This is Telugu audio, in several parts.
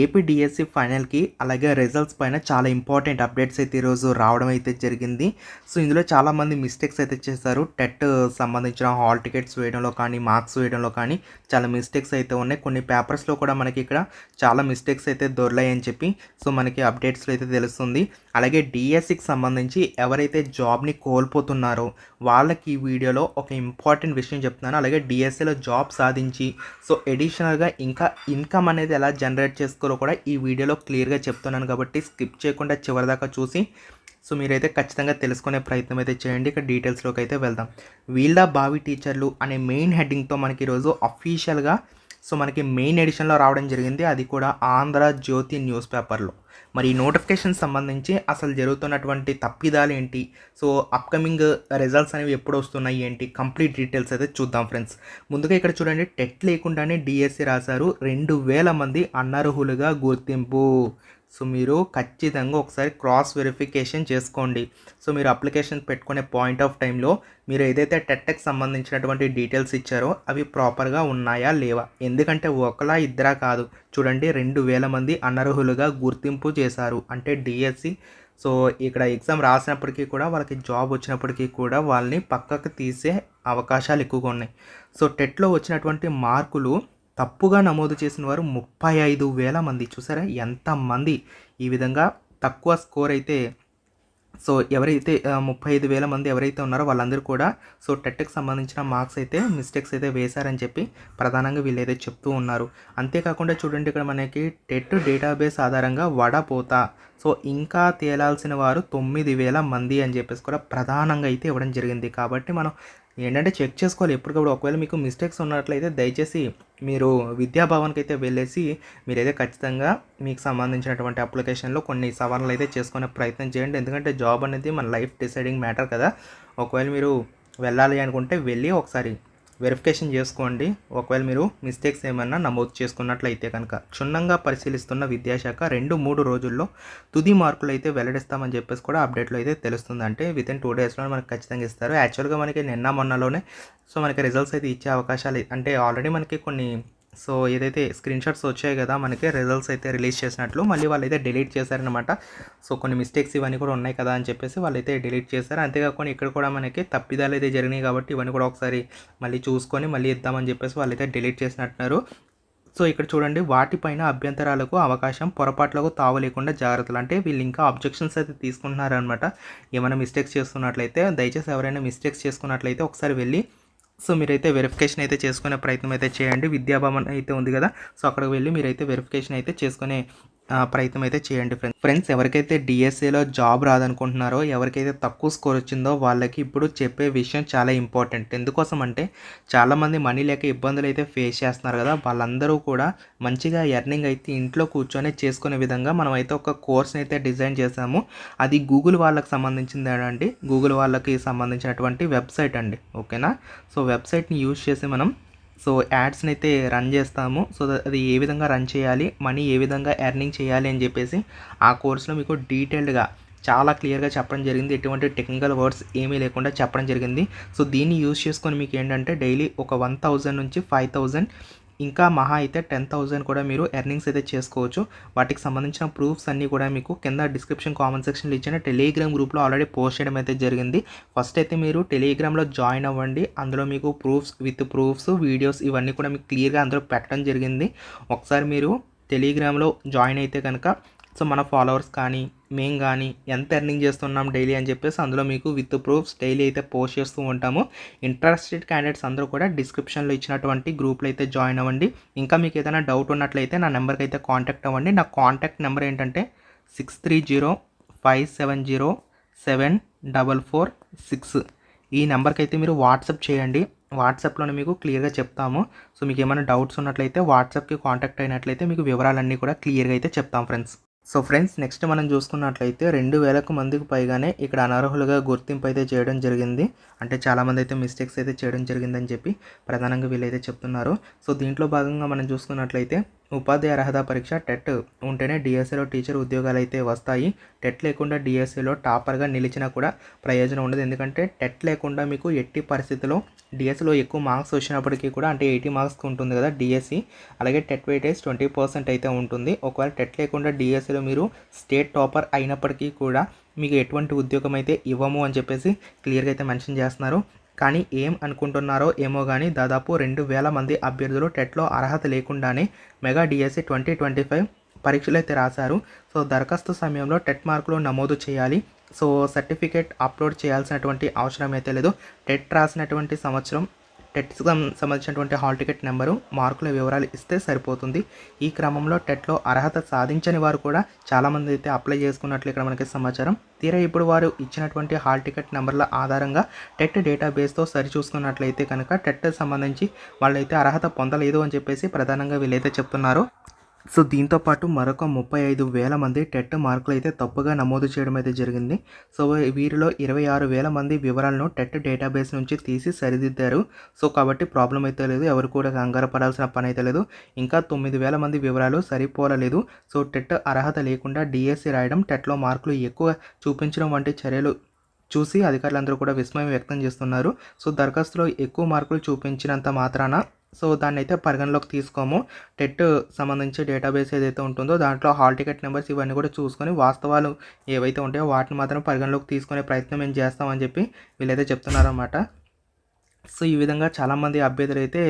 AP DSC ఫైనల్కి అలాగే రిజల్ట్స్ పైన చాలా ఇంపార్టెంట్ అప్డేట్స్ అయితే ఈరోజు రావడం అయితే జరిగింది. సో ఇందులో చాలామంది మిస్టేక్స్ అయితే చేశారు. టెట్ సంబంధించిన హాల్ టికెట్స్ వేయడంలో కానీ మార్క్స్ వేయడంలో కానీ చాలా మిస్టేక్స్ అయితే ఉన్నాయి. కొన్ని పేపర్స్లో కూడా మనకి ఇక్కడ చాలా మిస్టేక్స్ అయితే దొరలాయని చెప్పి సో మనకి అప్డేట్స్లో అయితే తెలుస్తుంది. అలాగే డిఎస్సికి సంబంధించి ఎవరైతే జాబ్ని కోల్పోతున్నారో వాళ్ళకి ఈ వీడియోలో ఒక ఇంపార్టెంట్ విషయం చెప్తున్నాను. అలాగే డిఎస్సిలో జాబ్ సాధించి సో ఎడిషనల్గా ఇంకా ఇన్కమ్ అనేది ఎలా జనరేట్ చేసుకోరో కూడా ఈ వీడియోలో క్లియర్గా చెప్తున్నాను కాబట్టి స్కిప్ చేయకుండా చివరిదాకా చూసి సో మీరైతే ఖచ్చితంగా తెలుసుకునే ప్రయత్నం అయితే చేయండి. ఇక డీటెయిల్స్లోకి అయితే వెళ్దాం. వీళ్ళ బావి టీచర్లు అనే మెయిన్ హెడ్డింగ్తో మనకి ఈరోజు అఫీషియల్గా సో మనకి మెయిన్ ఎడిషన్లో రావడం జరిగింది. అది కూడా ఆంధ్ర జ్యోతి న్యూస్ పేపర్లో. మరి ఈ నోటిఫికేషన్ సంబంధించి అసలు జరుగుతున్నటువంటి తప్పిదాలు ఏంటి? సో అప్కమింగ్ రిజల్ట్స్ అనేవి ఎప్పుడు వస్తున్నాయి ఏంటి? కంప్లీట్ డీటెయిల్స్ అయితే చూద్దాం ఫ్రెండ్స్ ముందుగా ఇక్కడ చూడండి టెట్ లేకుండానే డిఎస్సి రాశారు. రెండు వేల మంది అనర్హులుగా గుర్తింపు. సో మీరు ఖచ్చితంగా ఒకసారి క్రాస్ వెరిఫికేషన్ చేసుకోండి. సో మీరు అప్లికేషన్ పెట్టుకునే పాయింట్ ఆఫ్ టైంలో మీరు ఏదైతే టెట్కి సంబంధించినటువంటి డీటెయిల్స్ ఇచ్చారో అవి ప్రాపర్గా ఉన్నాయా లేవా? ఎందుకంటే ఒకలా ఇద్దరా కాదు. చూడండి రెండు వేల మంది అనర్హులుగా గుర్తింపు చేశారు. అంటే డిఎస్సి. సో ఇక్కడ ఎగ్జామ్ రాసినప్పటికీ కూడా వాళ్ళకి జాబ్ వచ్చినప్పటికీ కూడా వాళ్ళని పక్కకు తీసే అవకాశాలు ఎక్కువగా ఉన్నాయి. సో టెట్లో వచ్చినటువంటి మార్కులు తప్పుగా నమోదు చేసిన వారు ముప్పై ఐదు వేల మంది. చూసారా? ఎంతమంది ఈ విధంగా తక్కువ స్కోర్ అయితే సో ఎవరైతే ముప్పై ఐదు వేల మంది ఎవరైతే ఉన్నారో వాళ్ళందరూ కూడా సో టెట్కి సంబంధించిన మార్క్స్ అయితే మిస్టేక్స్ అయితే వేశారని చెప్పి ప్రధానంగా వీళ్ళైతే చెప్తూ ఉన్నారు. అంతేకాకుండా చూడండి ఇక్కడ మనకి టెట్ డేటాబేస్ ఆధారంగా వడపోత సో ఇంకా తేలాల్సిన వారు తొమ్మిది వేల మంది అని చెప్పేసి కూడా ప్రధానంగా అయితే ఇవ్వడం జరిగింది. కాబట్టి మనం ఏంటంటే చెక్ చేసుకోవాలి. ఎప్పటికప్పుడు ఒకవేళ మీకు మిస్టేక్స్ ఉన్నట్లయితే దయచేసి మీరు విద్యాభవన్కి అయితే వెళ్ళేసి మీరైతే ఖచ్చితంగా మీకు సంబంధించినటువంటి అప్లికేషన్లో కొన్ని సవరణలు అయితే చేసుకునే ప్రయత్నం చేయండి. ఎందుకంటే జాబ్ అనేది మన లైఫ్ డిసైడింగ్ మ్యాటర్ కదా. ఒకవేళ మీరు వెళ్ళాలి అనుకుంటే వెళ్ళి ఒకసారి వెరిఫికేషన్ చేసుకోండి. ఒకవేళ మీరు మిస్టేక్స్ ఏమన్నా నమోదు చేసుకున్నట్లయితే కనుక క్షుణ్ణంగా పరిశీలిస్తున్న విద్యాశాఖ రెండు మూడు రోజుల్లో తుది మార్కులు అయితే వెల్లడిస్తామని చెప్పేసి కూడా అప్డేట్లో అయితే తెలుస్తుంది. అంటే విత్ ఇన్ టూ డేస్లో మనకు ఖచ్చితంగా ఇస్తారు. యాక్చువల్గా మనకి నిన్న మొన్నలోనే సో మనకి రిజల్ట్స్ అయితే ఇచ్చే అవకాశాలు అంటే ఆల్రెడీ మనకి కొన్ని సో ఏదైతే స్క్రీన్ షాట్స్ వచ్చాయి కదా మనకి రిజల్ట్స్ అయితే రిలీజ్ చేసినట్లు మళ్ళీ వాళ్ళైతే డిలీట్ చేశారనమాట సో కొన్ని మిస్టేక్స్ ఇవన్నీ కూడా ఉన్నాయి కదా అని చెప్పేసి వాళ్ళైతే డిలీట్ చేశారు. అంతేకాకుండా ఇక్కడ కూడా మనకి తప్పిదాలు అయితే జరిగినాయి కాబట్టి ఇవన్నీ కూడా ఒకసారి మళ్ళీ చూసుకొని మళ్ళీ ఇద్దామని చెప్పేసి వాళ్ళైతే డిలీట్ చేసినట్టున్నారు. సో ఇక్కడ చూడండి వాటిపైన అభ్యంతరాలకు అవకాశం పొరపాట్లకు తావు లేకుండా జాగ్రత్తలు. అంటే వీళ్ళు ఇంకా అబ్జెక్షన్స్ అయితే తీసుకుంటున్నారనమాట ఏమైనా మిస్టేక్స్ చేస్తున్నట్లయితే దయచేసి ఎవరైనా మిస్టేక్స్ చేసుకున్నట్లయితే ఒకసారి వెళ్ళి సో మీరైతే వెరిఫికేషన్ అయితే చేసుకునే ప్రయత్నం అయితే చేయండి. విద్యాభవన్ అయితే ఉంది కదా సో అక్కడికి వెళ్ళి మీరైతే వెరిఫికేషన్ అయితే చేసుకునే ప్రయత్నం అయితే చేయండి ఫ్రెండ్స్ ఫ్రెండ్స్ ఎవరికైతే డిఎస్ఏలో జాబ్ రాదనుకుంటున్నారో ఎవరికైతే తక్కువ స్కోర్ వచ్చిందో వాళ్ళకి ఇప్పుడు చెప్పే విషయం చాలా ఇంపార్టెంట్ ఎందుకోసం అంటే చాలామంది మనీ లేక ఇబ్బందులు అయితే ఫేస్ చేస్తున్నారు కదా వాళ్ళందరూ కూడా మంచిగా ఎర్నింగ్ అయితే ఇంట్లో కూర్చొని చేసుకునే విధంగా మనం అయితే ఒక కోర్స్ని అయితే డిజైన్ చేశాము. అది గూగుల్ వాళ్ళకి సంబంధించింది అండి గూగుల్ వాళ్ళకి సంబంధించినటువంటి వెబ్సైట్ అండి. ఓకేనా సో వెబ్సైట్ని యూజ్ చేసి మనం సో యాడ్స్ని అయితే రన్ చేస్తాము. సో అది ఏ విధంగా రన్ చేయాలి మనీ ఏ విధంగా ఎర్నింగ్ చేయాలి అని చెప్పేసి ఆ కోర్సులో మీకు డీటెయిల్డ్గా చాలా క్లియర్గా చెప్పడం జరిగింది. ఎటువంటి టెక్నికల్ వర్డ్స్ ఏమీ లేకుండా చెప్పడం జరిగింది. సో దీన్ని యూజ్ చేసుకొని మీకు ఏంటంటే డైలీ ఒక వన్ థౌజండ్ నుంచి ఫైవ్ థౌజండ్ ఇంకా మహా అయితే టెన్ థౌజండ్ కూడా మీరు ఎర్నింగ్స్ అయితే చేసుకోవచ్చు. వాటికి సంబంధించిన ప్రూఫ్స్ అన్నీ కూడా మీకు కింద డిస్క్రిప్షన్ కామెంట్ సెక్షన్లో ఇచ్చిన టెలిగ్రామ్ గ్రూప్లో ఆల్రెడీ పోస్ట్ చేయడం అయితే జరిగింది. ఫస్ట్ అయితే మీరు టెలిగ్రామ్లో జాయిన్ అవ్వండి. అందులో మీకు ప్రూఫ్స్ విత్ ప్రూఫ్స్ వీడియోస్ ఇవన్నీ కూడా మీకు క్లియర్గా అందులో పెట్టడం జరిగింది. ఒకసారి మీరు టెలిగ్రామ్లో జాయిన్ అయితే కనుక సో మన ఫాలోవర్స్ కానీ మేము కానీ ఎంత ఎర్నింగ్ చేస్తున్నాం డైలీ అని చెప్పేసి అందులో మీకు విత్ ప్రూఫ్స్ డైలీ అయితే పోస్ట్ చేస్తూ ఉంటాము. ఇంట్రెస్టెడ్ క్యాండిడేట్స్ అందరూ కూడా డిస్క్రిప్షన్లో ఇచ్చినటువంటి గ్రూప్లో అయితే జాయిన్ అవ్వండి. ఇంకా మీకు ఏదైనా డౌట్ ఉన్నట్లయితే నా నెంబర్కి అయితే కాంటాక్ట్ అవ్వండి. నా కాంటాక్ట్ నెంబర్ ఏంటంటే six three zero five seven zero seven double four six ఈ నెంబర్కి అయితే మీరు వాట్సాప్ చేయండి. వాట్సాప్లోనే మీకు క్లియర్గా చెప్తాము. సో మీకు ఏమైనా డౌట్స్ ఉన్నట్లయితే వాట్సాప్కి కాంటాక్ట్ అయినట్లయితే మీకు వివరాలన్నీ కూడా క్లియర్గా అయితే చెప్తాం ఫ్రెండ్స్ సో ఫ్రెండ్స్ నెక్స్ట్ మనం చూసుకున్నట్లయితే రెండు వేలకు మందికి పైగానే ఇక్కడ అనర్హులుగా గుర్తింపు అయితే చేయడం జరిగింది. అంటే చాలామంది అయితే మిస్టేక్స్ అయితే చేయడం జరిగిందని చెప్పి ప్రధానంగా వీళ్ళైతే చెప్తున్నారు. సో దీంట్లో భాగంగా మనం చూసుకున్నట్లయితే ఉపాధ్యాయ అర్హత పరీక్ష టెట్ ఉంటేనే డిఎస్సిలో టీచర్ ఉద్యోగాలు అయితే వస్తాయి. టెట్ లేకుండా డిఎస్సిలో టాపర్గా నిలిచినా కూడా ప్రయోజనం ఉండదు. ఎందుకంటే టెట్ లేకుండా మీకు ఎట్టి పరిస్థితుల్లో డిఎస్సిలో ఎక్కువ మార్క్స్ వచ్చినప్పటికీ కూడా అంటే ఎయిటీ మార్క్స్కి ఉంటుంది కదా డిఎస్సి అలాగే టెట్ వెయిటేజ్ ట్వంటీ పర్సెంట్ అయితే ఉంటుంది. ఒకవేళ టెట్ లేకుండా డిఎస్సిలో మీరు స్టేట్ టాపర్ అయినప్పటికీ కూడా మీకు ఎటువంటి ఉద్యోగం అయితే ఇవ్వము అని చెప్పేసి క్లియర్గా అయితే మెన్షన్ చేస్తున్నారు. కానీ ఏం అనుకుంటున్నారో ఏమో కానీ దాదాపు రెండు వేల మంది అభ్యర్థులు టెట్లో అర్హత లేకుండానే mega DSC twenty twenty five పరీక్షలు అయితే రాశారు. సో దరఖాస్తు సమయంలో టెట్ మార్కులు నమోదు చేయాలి. సో సర్టిఫికేట్ అప్లోడ్ చేయాల్సినటువంటి అవసరం అయితే లేదు. టెట్ రాసినటువంటి సంవత్సరం టెట్కి సంబంధించినటువంటి హాల్ టికెట్ నెంబరు మార్కుల వివరాలు ఇస్తే సరిపోతుంది. ఈ క్రమంలో టెట్లో అర్హత సాధించని వారు కూడా చాలామంది అయితే అప్లై చేసుకున్నట్లు ఇక్కడ మనకి సమాచారం. తీరా ఇప్పుడు వారు ఇచ్చినటువంటి హాల్ టికెట్ నెంబర్ల ఆధారంగా టెట్ డేటాబేస్తో సరిచూసుకున్నట్లయితే కనుక టెట్ సంబంధించి వాళ్ళైతే అర్హత పొందలేదు అని చెప్పేసి ప్రధానంగా వీళ్ళైతే చెప్తున్నారు. సో దీంతో పాటు మరొక ముప్పై ఐదు వేల మంది టెట్ మార్కులు అయితే తప్పుగా నమోదు చేయడం అయితే జరిగింది. సో వీరిలో ఇరవై ఆరు వేల మంది వివరాలను టెట్ డేటాబేస్ నుంచి తీసి సరిదిద్దారు. సో కాబట్టి ప్రాబ్లం అయితే లేదు ఎవరు కూడా కంగారు పడాల్సిన పని అయితే లేదు. ఇంకా తొమ్మిది వేల మంది వివరాలు సరిపోలలేదు. సో టెట్ అర్హత లేకుండా డిఎస్సి రాయడం టెట్లో మార్కులు ఎక్కువ చూపించడం వంటి చర్యలు చూసి అధికారులందరూ కూడా విస్మయం వ్యక్తం చేస్తున్నారు. సో దరఖాస్తులో ఎక్కువ మార్కులు చూపించినంత మాత్రాన సో దాన్ని అయితే పరిగణలోకి తీసుకోము. టెట్ సంబంధించి డేటాబేస్ ఏదైతే ఉంటుందో దాంట్లో హాల్ టికెట్ నెంబర్స్ ఇవన్నీ కూడా చూసుకొని వాస్తవాలు ఏవైతే ఉంటాయో వాటిని మాత్రం పరిగణలోకి తీసుకునే ప్రయత్నం మేము చేస్తామని చెప్పి వీళ్ళైతే చెప్తున్నారన్నమాట. సో ఈ విధంగా చాలామంది అభ్యర్థులు అయితే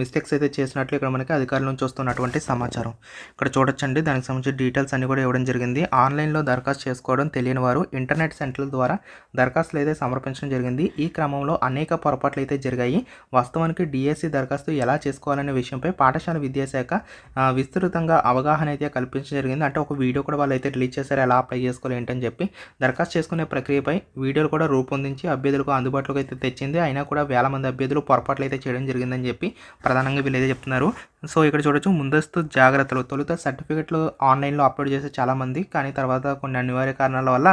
మిస్టేక్స్ అయితే చేసినట్లు ఇక్కడ మనకి అధికారుల నుంచి వస్తున్నటువంటి సమాచారం. ఇక్కడ చూడొచ్చండి. దానికి సంబంధించి డీటెయిల్స్ అన్ని కూడా ఇవ్వడం జరిగింది. ఆన్లైన్లో దరఖాస్తు చేసుకోవడం తెలియని వారు ఇంటర్నెట్ సెంటర్ల ద్వారా దరఖాస్తులు అయితే సమర్పించడం జరిగింది. ఈ క్రమంలో అనేక పొరపాట్లు అయితే జరిగాయి. వాస్తవానికి డిఎస్సి దరఖాస్తు ఎలా చేసుకోవాలనే విషయంపై పాఠశాల విద్యాశాఖ విస్తృతంగా అవగాహన అయితే కల్పించడం జరిగింది. అంటే ఒక వీడియో కూడా వాళ్ళు అయితే రిలీజ్ చేశారు. ఎలా అప్లై చేసుకోవాలి ఏంటని చెప్పి దరఖాస్తు చేసుకునే ప్రక్రియపై వీడియోలు కూడా రూపొందించి అభ్యర్థులకు అందుబాటులోకి అయితే తెచ్చింది. అయినా కూడా వేల మంది అభ్యర్థులు పొరపాట్లు అయితే చేయడం జరిగిందని చెప్పి ప్రధానంగా వీళ్ళైతే చెప్తున్నారు. సో ఇక్కడ చూడొచ్చు ముందస్తు జాగ్రత్తలు తొలుత సర్టిఫికెట్లు ఆన్లైన్లో అప్లోడ్ చేసే చాలామంది కానీ తర్వాత కొన్ని అనివార్య కారణాల వల్ల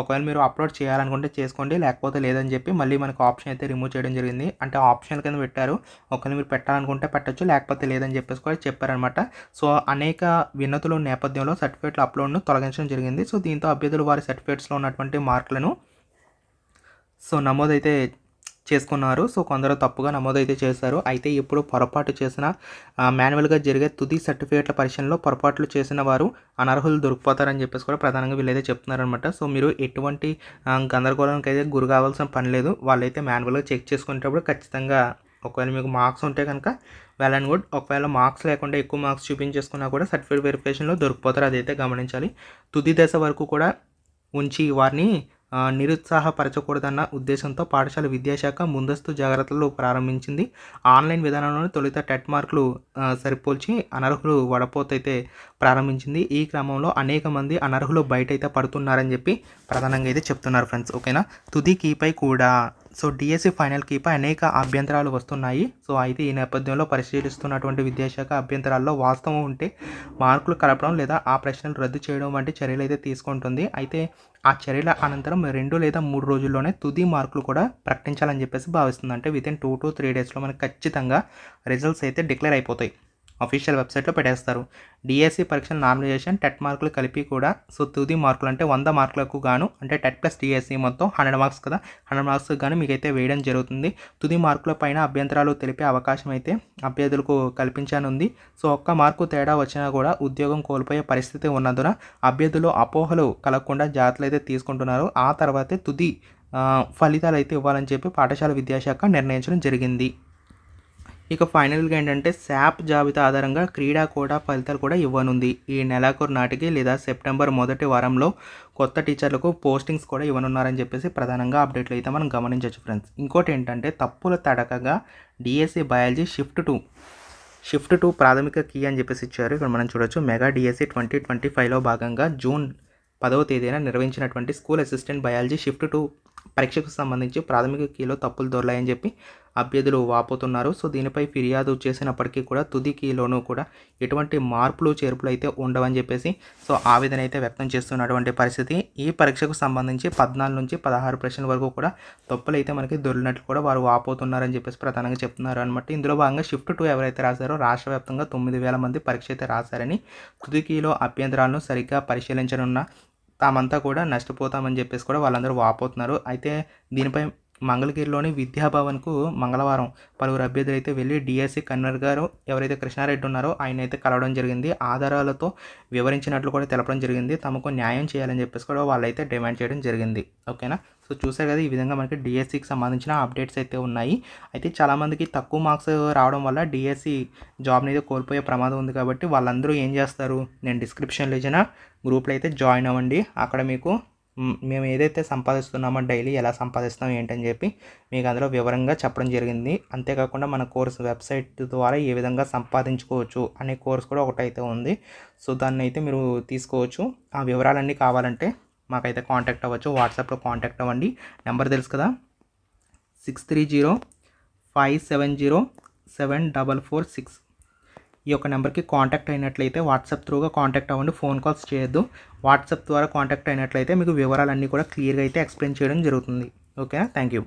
ఒకవేళ మీరు అప్లోడ్ చేయాలనుకుంటే చేసుకోండి లేకపోతే లేదని చెప్పి మళ్ళీ మనకు ఆప్షన్ అయితే రిమూవ్ చేయడం జరిగింది. అంటే ఆప్షన్ కింద పెట్టారు ఒకవేళ మీరు పెట్టాలనుకుంటే పెట్టచ్చు లేకపోతే లేదని చెప్పేసి కూడా చెప్పారనమాట సో అనేక వినతుల నేపథ్యంలో సర్టిఫికేట్ల అప్లోడ్ను తొలగించడం జరిగింది. సో దీంతో అభ్యర్థులు వారి సర్టిఫికేట్స్లో ఉన్నటువంటి మార్కులను సో నమోదైతే చేసుకున్నారు. సో కొందరు తప్పుగా నమోదైతే చేశారు. అయితే ఇప్పుడు పొరపాటు చేసిన మాన్యువల్గా జరిగే తుది సర్టిఫికేట్ల పరిశీలనలో పొరపాట్లు చేసిన వారు అనర్హులు దొరికిపోతారని చెప్పేసి కూడా ప్రధానంగా వీళ్ళైతే చెప్తున్నారనమాట సో మీరు ఎటువంటి గందరగోళానికి అయితే గురి కావాల్సిన పని లేదు. వాళ్ళైతే మాన్యువల్గా చెక్ చేసుకునేటప్పుడు ఖచ్చితంగా ఒకవేళ మీకు మార్క్స్ ఉంటే కనుక వెల్ అండ్ గుడ్ ఒకవేళ మార్క్స్ లేకుండా ఎక్కువ మార్క్స్ చూపించేసుకున్నా కూడా సర్టిఫికేట్ వెరిఫికేషన్లో దొరికిపోతారు. అదైతే గమనించాలి. తుది దశ వరకు కూడా ఉంచి వారిని నిరుత్సాహపరచకూడదన్న ఉద్దేశంతో పాఠశాల విద్యాశాఖ ముందస్తు జాగ్రత్తలు ప్రారంభించింది. ఆన్లైన్ విధానంలోనే తొలుత టెట్ మార్కులు సరిపోల్చి అనర్హులు వడపోతైతే ప్రారంభించింది. ఈ క్రమంలో అనేక మంది అనర్హులు బయటైతే పడుతున్నారని చెప్పి ప్రధానంగా అయితే చెప్తున్నారు ఫ్రెండ్స్. ఓకేనా? తుది కీపై కూడా. సో డిఎస్సి ఫైనల్ కీపై అనేక అభ్యంతరాలు వస్తున్నాయి. సో అయితే ఈ నేపథ్యంలో పరిశీలిస్తున్నటువంటి విద్యాశాఖ అభ్యంతరాల్లో వాస్తవం ఉంటే మార్కులు కలపడం లేదా ఆ ప్రశ్నలు రద్దు చేయడం వంటి చర్యలు అయితే తీసుకుంటుంది. అయితే ఆ చర్యల అనంతరం రెండు లేదా మూడు రోజుల్లోనే తుది మార్కులు కూడా ప్రకటించాలని చెప్పేసి భావిస్తుంది అంటే within two to three డేస్లో మనకి ఖచ్చితంగా రిజల్ట్స్ అయితే డిక్లేర్ అయిపోతాయి. అఫీషియల్ వెబ్సైట్లో పెట్టేస్తారు. డిఎస్సి పరీక్షల నామినేషన్ టెట్ మార్కులు కలిపి కూడా సో తుది మార్కులు అంటే వంద మార్కులకు గాను అంటే టెట్ ప్లస్ డిఎస్సి మొత్తం హండ్రెడ్ మార్క్స్ కదా హండ్రెడ్ మార్క్స్ గాను మీకైతే వేయడం జరుగుతుంది. తుది మార్కుల పైన అభ్యంతరాలు తెలిపే అవకాశం అయితే అభ్యర్థులకు కల్పించానుంది. సో ఒక్క మార్కు తేడా వచ్చినా కూడా ఉద్యోగం కోల్పోయే పరిస్థితి ఉన్నందున అభ్యర్థులు అపోహలు కలగకుండా జాగ్రత్తలు అయితే తీసుకుంటున్నారు. ఆ తర్వాతే తుది ఫలితాలు అయితే ఇవ్వాలని చెప్పి పాఠశాల విద్యాశాఖ నిర్ణయించడం జరిగింది. ఇక ఫైనల్గా ఏంటంటే శాప్ జాబితా ఆధారంగా క్రీడా కూడా ఫలితాలు కూడా ఇవ్వనుంది. ఈ నెలాఖరు నాటికి లేదా సెప్టెంబర్ మొదటి వారంలో కొత్త టీచర్లకు పోస్టింగ్స్ కూడా ఇవ్వనున్నారని చెప్పేసి ప్రధానంగా అప్డేట్లు అయితే మనం గమనించవచ్చు ఫ్రెండ్స్. ఇంకోటి ఏంటంటే తప్పుల తడకగా DSC biology shift two shift two ప్రాథమిక కీ అని చెప్పేసి ఇచ్చారు. ఇక్కడ మనం చూడొచ్చు మెగా డిఎస్సి ట్వంటీ ట్వంటీ ఫైవ్లో భాగంగా జూన్ పదవ తేదీన నిర్వహించినటువంటి school assistant biology shift two పరీక్షకు సంబంధించి ప్రాథమిక కీలో తప్పులు దొరలాయని చెప్పి అభ్యర్థులు వాపోతున్నారు. సో దీనిపై ఫిర్యాదు చేసినప్పటికీ కూడా తుదికిలోనూ కూడా ఎటువంటి మార్పులు చేర్పులు అయితే ఉండవని చెప్పేసి సో ఆవేదన అయితే వ్యక్తం చేస్తున్నటువంటి పరిస్థితి. ఈ పరీక్షకు సంబంధించి పద్నాలుగు నుంచి పదహారు ప్రశ్నల వరకు కూడా తప్పులు అయితే మనకి దొరికినట్లు కూడా వారు వాపోతున్నారని చెప్పేసి ప్రధానంగా చెప్తున్నారు అనమాట ఇందులో భాగంగా షిఫ్ట్ టూ ఎవరైతే రాశారో రాష్ట్ర వ్యాప్తంగా తొమ్మిది వేల మంది పరీక్ష అయితే రాశారని తుదికీలో అభ్యంతరాలను సరిగ్గా పరిశీలించనున్న తామంతా కూడా నష్టపోతామని చెప్పేసి కూడా వాళ్ళందరూ వాపోతున్నారు. అయితే దీనిపై మంగళగిరిలోని విద్యాభవన్కు మంగళవారం పలువురు అభ్యర్థులు అయితే వెళ్ళి డిఎస్సి కన్వీనర్ గారు ఎవరైతే కృష్ణారెడ్డి ఉన్నారో ఆయన అయితే కలవడం జరిగింది. ఆధారాలతో వివరించినట్లు కూడా తెలపడం జరిగింది. తమకు న్యాయం చేయాలని చెప్పేసి కూడా వాళ్ళైతే డిమాండ్ చేయడం జరిగింది. ఓకేనా? సో చూసారు కదా ఈ విధంగా మనకి డిఎస్సికి సంబంధించిన అప్డేట్స్ అయితే ఉన్నాయి. అయితే చాలామందికి తక్కువ మార్క్స్ రావడం వల్ల డిఎస్సి జాబ్ని అయితే కోల్పోయే ప్రమాదం ఉంది కాబట్టి వాళ్ళందరూ ఏం చేస్తారు? నేను డిస్క్రిప్షన్లో ఇచ్చిన గ్రూప్లో అయితే జాయిన్ అవ్వండి. అక్కడ మీకు మేము ఏదైతే సంపాదిస్తున్నామో డైలీ ఎలా సంపాదిస్తాం ఏంటని చెప్పి మీకు అందులో వివరంగా చెప్పడం జరిగింది. అంతేకాకుండా మన కోర్స్ వెబ్సైట్ ద్వారా ఏ విధంగా సంపాదించుకోవచ్చు అనే కోర్స్ కూడా ఒకటైతే ఉంది. సో దాన్ని అయితే మీరు తీసుకోవచ్చు. ఆ వివరాలన్నీ కావాలంటే మాకైతే కాంటాక్ట్ అవ్వచ్చు. వాట్సాప్లో కాంటాక్ట్ అవ్వండి. నెంబర్ తెలుసు కదా? Six three zero five seven zero seven double four six. ఈ యొక్క నెంబర్కి కాంటాక్ట్ అయినట్లయితే వాట్సాప్ త్రూగా కాంటాక్ట్ అవ్వండి ఫోన్ కాల్స్ చేయొద్దు. వాట్సాప్ ద్వారా కాంటాక్ట్ అయినట్లయితే మీకు వివరాలన్నీ కూడా క్లియర్గా అయితే ఎక్స్ప్లెయిన్ చేయడం జరుగుతుంది. ఓకేనా? Thank you